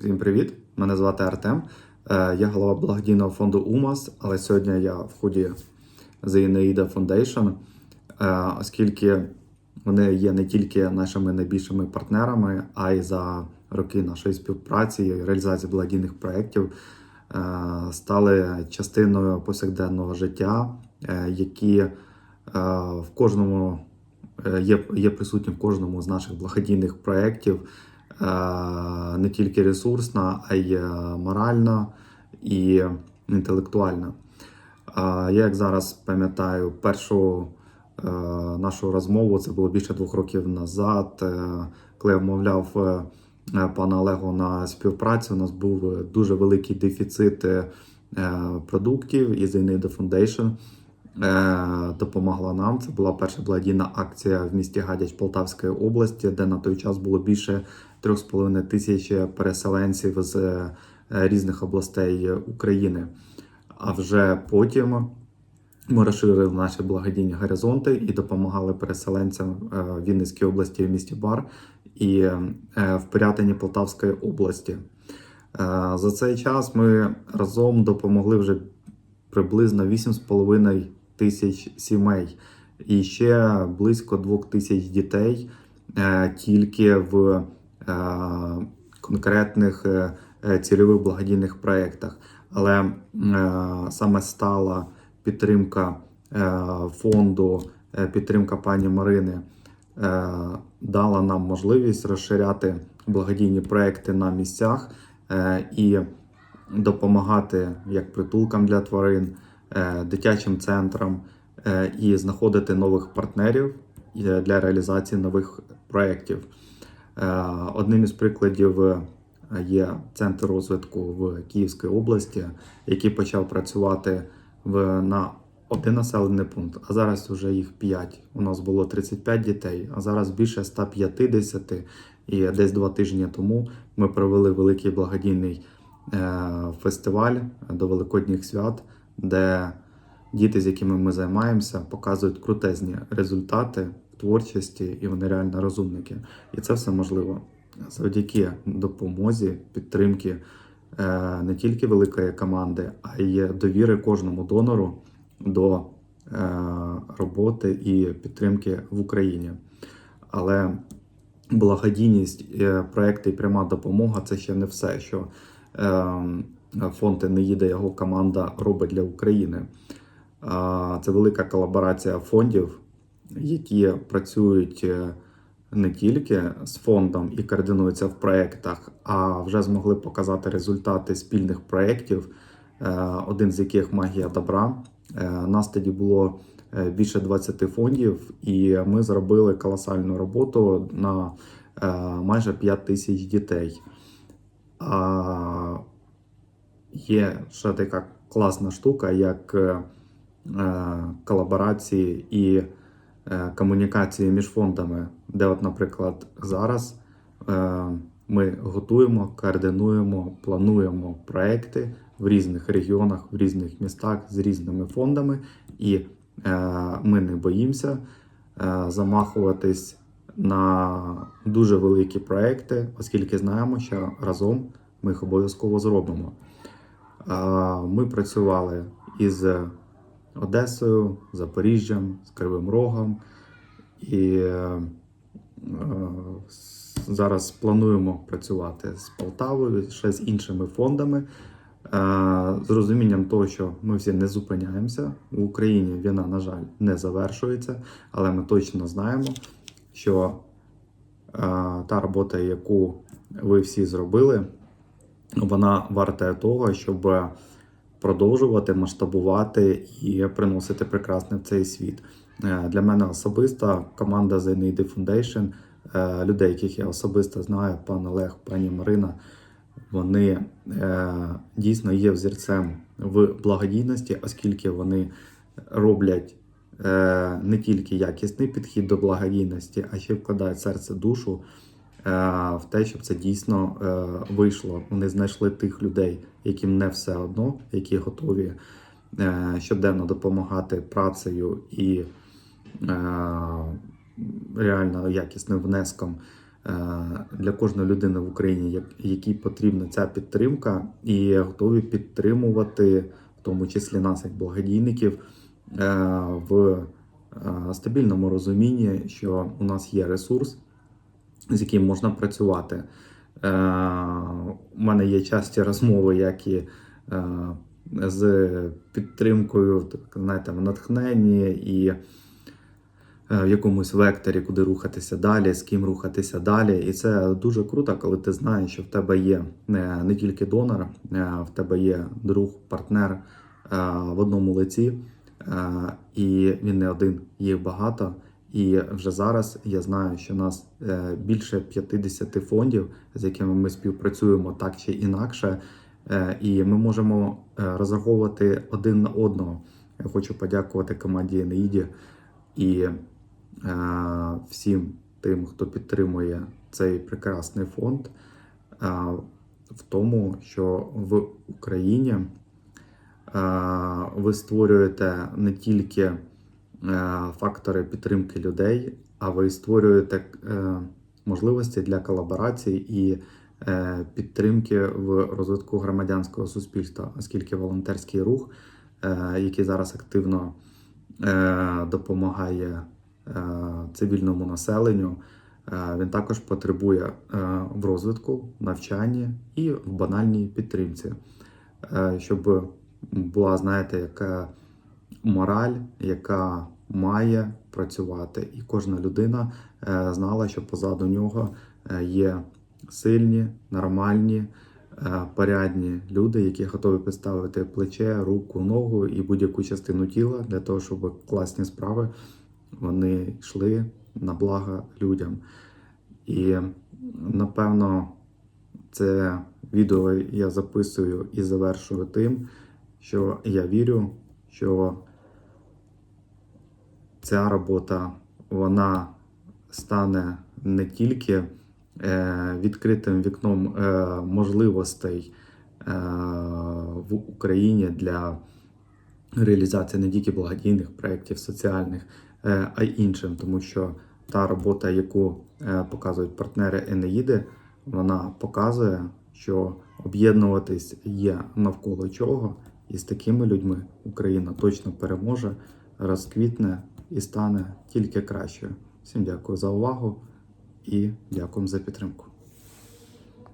Всім привіт! Мене звати Артем. Е, Я голова благодійного фонду УМАС, але сьогодні я в ході The Eneida Foundation, оскільки вони є не тільки нашими найбільшими партнерами, а й за роки нашої співпраці і реалізації благодійних проєктів е, стали частиною повсякденного життя, е, які в кожному є, є присутні в кожному з наших благодійних проєктів не тільки ресурсна, а й е, моральна і інтелектуальна. Е, Я як зараз пам'ятаю першу е, нашу розмову, це було більше двох років назад, е, коли я вмовляв е, е, пана Олегу на співпрацю. У нас був е, дуже великий дефіцит е, продуктів і The Foundation е, допомогла нам. Це була перша благодійна акція в місті Гадяч Полтавської області, де на той час було більше 3,5 тисяч переселенців з е, різних областей України. А вже потім ми розширили наші благодійні горизонти і допомагали переселенцям е, в Вінницькій області в місті Бар і е, в Пирятині Полтавської області. Е, За цей час ми разом допомогли вже приблизно 8,5 тисяч сімей і ще близько 2 тисяч дітей е, тільки в е, конкретних е, цільових благодійних проєктах. Але саме стала підтримка фонду, підтримка пані Марини дала нам можливість розширяти благодійні проекти на місцях і допомагати як притулкам для тварин, дитячим центрам е, і знаходити нових партнерів е, для реалізації нових проєктів. Е, Одним із прикладів е, є центр розвитку в Київській області, який почав працювати в, на один населений пункт, а зараз вже їх 5. У нас було 35 дітей, а зараз більше 150. І десь два тижні тому ми провели великий благодійний е, фестиваль до Великодніх свят, де діти, з якими ми займаємося, показують крутезні результати в творчості, і вони реально розумники. І це все можливо завдяки допомозі, підтримки е, не тільки великої команди, а й довіри кожному донору до е, роботи і підтримки в Україні. Але благодійність, е, проекти і пряма допомога це ще не все, що е, фонд Енеїда, його команда робить для України. Це велика колаборація фондів, які працюють е, не тільки з фондом і координуються в проєктах, а вже змогли показати результати спільних проєктів, е, один з яких магія добра. Е, Нас тоді було більше 20 фондів, і ми зробили колосальну роботу на майже 5 тисяч дітей. Є ще така класна штука, як е, е, колаборації і е, комунікації між фондами, де, от, наприклад, зараз ми готуємо, координуємо, плануємо проекти в різних регіонах, в різних містах з різними фондами, і ми не боїмося замахуватись на дуже великі проекти, оскільки знаємо, що разом ми їх обов'язково зробимо. Ми працювали із Одесою, Запоріжжям, з Кривим Рогом і е, е, зараз плануємо працювати з Полтавою, ще з іншими фондами. е, З розумінням того, що ми всі не зупиняємося. В Україні війна, на жаль, не завершується, але ми точно знаємо, що та робота, яку ви всі зробили, вона варта того, щоб продовжувати масштабувати і приносити прекрасне в цей світ. Е, Для мене особисто команда The Need Foundation, е, людей, яких я особисто знаю, пан Олег, пані Марина, вони е, дійсно є взірцем в благодійності, оскільки вони роблять не тільки якісний підхід до благодійності, а ще вкладають серце душу в те, щоб це дійсно е, вийшло. Вони знайшли тих людей, яким не все одно, які готові е, щоденно допомагати працею і е, реально якісним внеском е, для кожної людини в Україні, як- якій потрібна ця підтримка, і готові підтримувати, в тому числі нас, як благодійників, е, в е, стабільному розумінні, що у нас є ресурс, з яким можна працювати. Е, У мене є часті розмови, як і е, з підтримкою, так, знаєте, в натхненні і е, в якомусь векторі, куди рухатися далі, з ким рухатися далі. І це дуже круто, коли ти знаєш, що в тебе є не, не тільки донор, е, в тебе є друг, партнер е, в одному лиці, і він не один, їх багато. І вже зараз я знаю, що нас е, більше 50 фондів, з якими ми співпрацюємо так чи інакше, Е, і ми можемо е, розраховувати один на одного. Я хочу подякувати команді Енеїді і всім тим, хто підтримує цей прекрасний фонд, в тому, що в Україні ви створюєте не тільки фактори підтримки людей, а ви створюєте е, можливості для колаборації і е, підтримки в розвитку громадянського суспільства, оскільки волонтерський рух, е, який зараз активно е, допомагає е, цивільному населенню, е, він також потребує е, в розвитку, навчанні і в банальній підтримці, Е, щоб була, знаєте, яка мораль, яка має працювати, і кожна людина е, знала, що позаду нього е, є сильні, нормальні, е, порядні люди, які готові підставити плече, руку, ногу і будь-яку частину тіла для того, щоб класні справи вони йшли на благо людям. І напевно, це відео я записую і завершую тим, що я вірю, що ця робота вона стане не тільки е, відкритим вікном е, можливостей е, в Україні для реалізації не тільки благодійних проєктів соціальних, а й іншим, тому що та робота, яку показують партнери Енеїди, вона показує, що об'єднуватись є навколо чого, і з такими людьми Україна точно переможе, розквітне і стане тільки кращою. Всім дякую за увагу і дякую за підтримку.